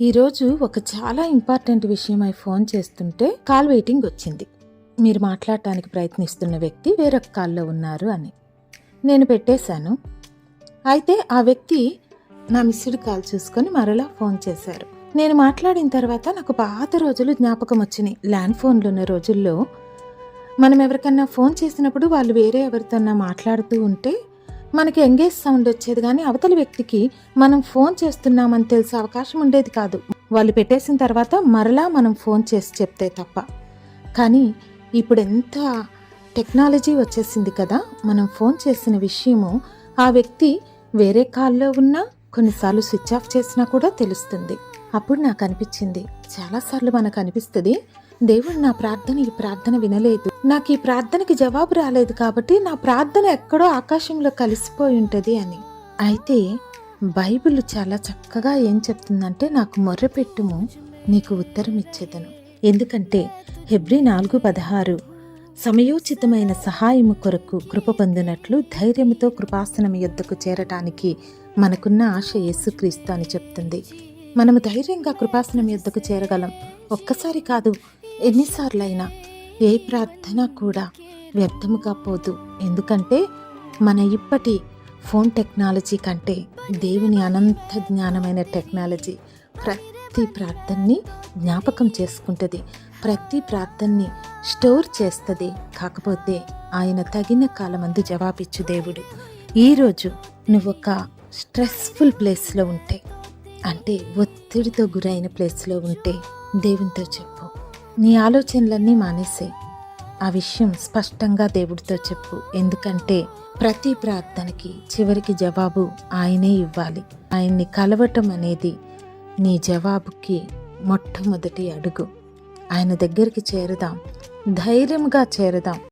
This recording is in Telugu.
ఈరోజు ఒక చాలా ఇంపార్టెంట్ విషయమై ఫోన్ చేస్తుంటే కాల్ వెయిటింగ్ వచ్చింది. మీరు మాట్లాడటానికి ప్రయత్నిస్తున్న వ్యక్తి వేరొక కాల్లో ఉన్నారు అని. నేను పెట్టేశాను. అయితే ఆ వ్యక్తి నా మిస్డ్ కాల్ చూసుకొని మరలా ఫోన్ చేశారు. నేను మాట్లాడిన తర్వాత నాకు పాత రోజులు జ్ఞాపకం వచ్చినాయి. ల్యాండ్ ఫోన్లు ఉన్న రోజుల్లో మనం ఎవరికన్నా ఫోన్ చేసినప్పుడు వాళ్ళు వేరే ఎవరితోన్నా మాట్లాడుతూ ఉంటే మనకి ఎంగేజ్ సౌండ్ వచ్చేది కానీ అవతలి వ్యక్తికి మనం ఫోన్ చేస్తున్నామని తెలిసే అవకాశం ఉండేది కాదు. వాళ్ళు పెట్టేసిన తర్వాత మరలా మనం ఫోన్ చేసి చెప్తే తప్ప. కానీ ఇప్పుడు ఎంత టెక్నాలజీ వచ్చేసింది కదా మనం ఫోన్ చేసిన విషయము ఆ వ్యక్తి వేరే కాల్లో ఉన్నా కొన్నిసార్లు స్విచ్ ఆఫ్ చేసినా కూడా తెలుస్తుంది. అప్పుడు నాకు అనిపించింది చాలాసార్లు మనకు అనిపిస్తుంది దేవుడు నా ప్రార్థన ఈ ప్రార్థన వినలేదు. నాకు ఈ ప్రార్థనకి జవాబు రాలేదు కాబట్టి నా ప్రార్థన ఎక్కడో ఆకాశంలో కలిసిపోయి ఉంటుంది అని. అయితే బైబిల్ చాలా చక్కగా ఏం చెప్తుందంటే నాకు మొర్రపెట్టుము నీకు ఉత్తరం ఇచ్చేదను. ఎందుకంటే హెబ్రి నాలుగు పదహారు సమయోచితమైన సహాయము కొరకు కృప పొందినట్లు ధైర్యముతో కృపాసనం యొద్దకు చేరటానికి మనకున్న ఆశ యేసుక్రీస్తు అని చెప్తుంది. మనము ధైర్యంగా కృపాసనం యొద్దకు చేరగలం. ఒక్కసారి కాదు ఎన్నిసార్లైనా ఏ ప్రార్థన కూడా వ్యర్థముగా పోదు. ఎందుకంటే మన ఇప్పటి ఫోన్ టెక్నాలజీ కంటే దేవుని అనంత జ్ఞానమైన టెక్నాలజీ ప్రతి ప్రార్థనని జ్ఞాపకం చేసుకుంటుంది. ప్రతి ప్రార్థనని స్టోర్ చేస్తుంది. కాకపోతే ఆయన తగిన కాలమందు జవాబిచ్చు దేవుడు. ఈరోజు నువ్వు ఒక స్ట్రెస్ఫుల్ ప్లేస్లో ఉంటే అంటే ఒత్తిడితో గురైన ప్లేస్లో ఉంటే దేవునితో చెప్పు. నీ ఆలోచనలన్నీ మానేసే. ఆ విషయం స్పష్టంగా దేవుడితో చెప్పు. ఎందుకంటే ప్రతి ప్రార్థనకి చివరికి జవాబు ఆయనే ఇవ్వాలి. ఆయన్ని కలవటం అనేది నీ జవాబుకి మొట్టమొదటి అడుగు. ఆయన దగ్గరికి చేరుదాం. ధైర్యంగా చేరుదాం.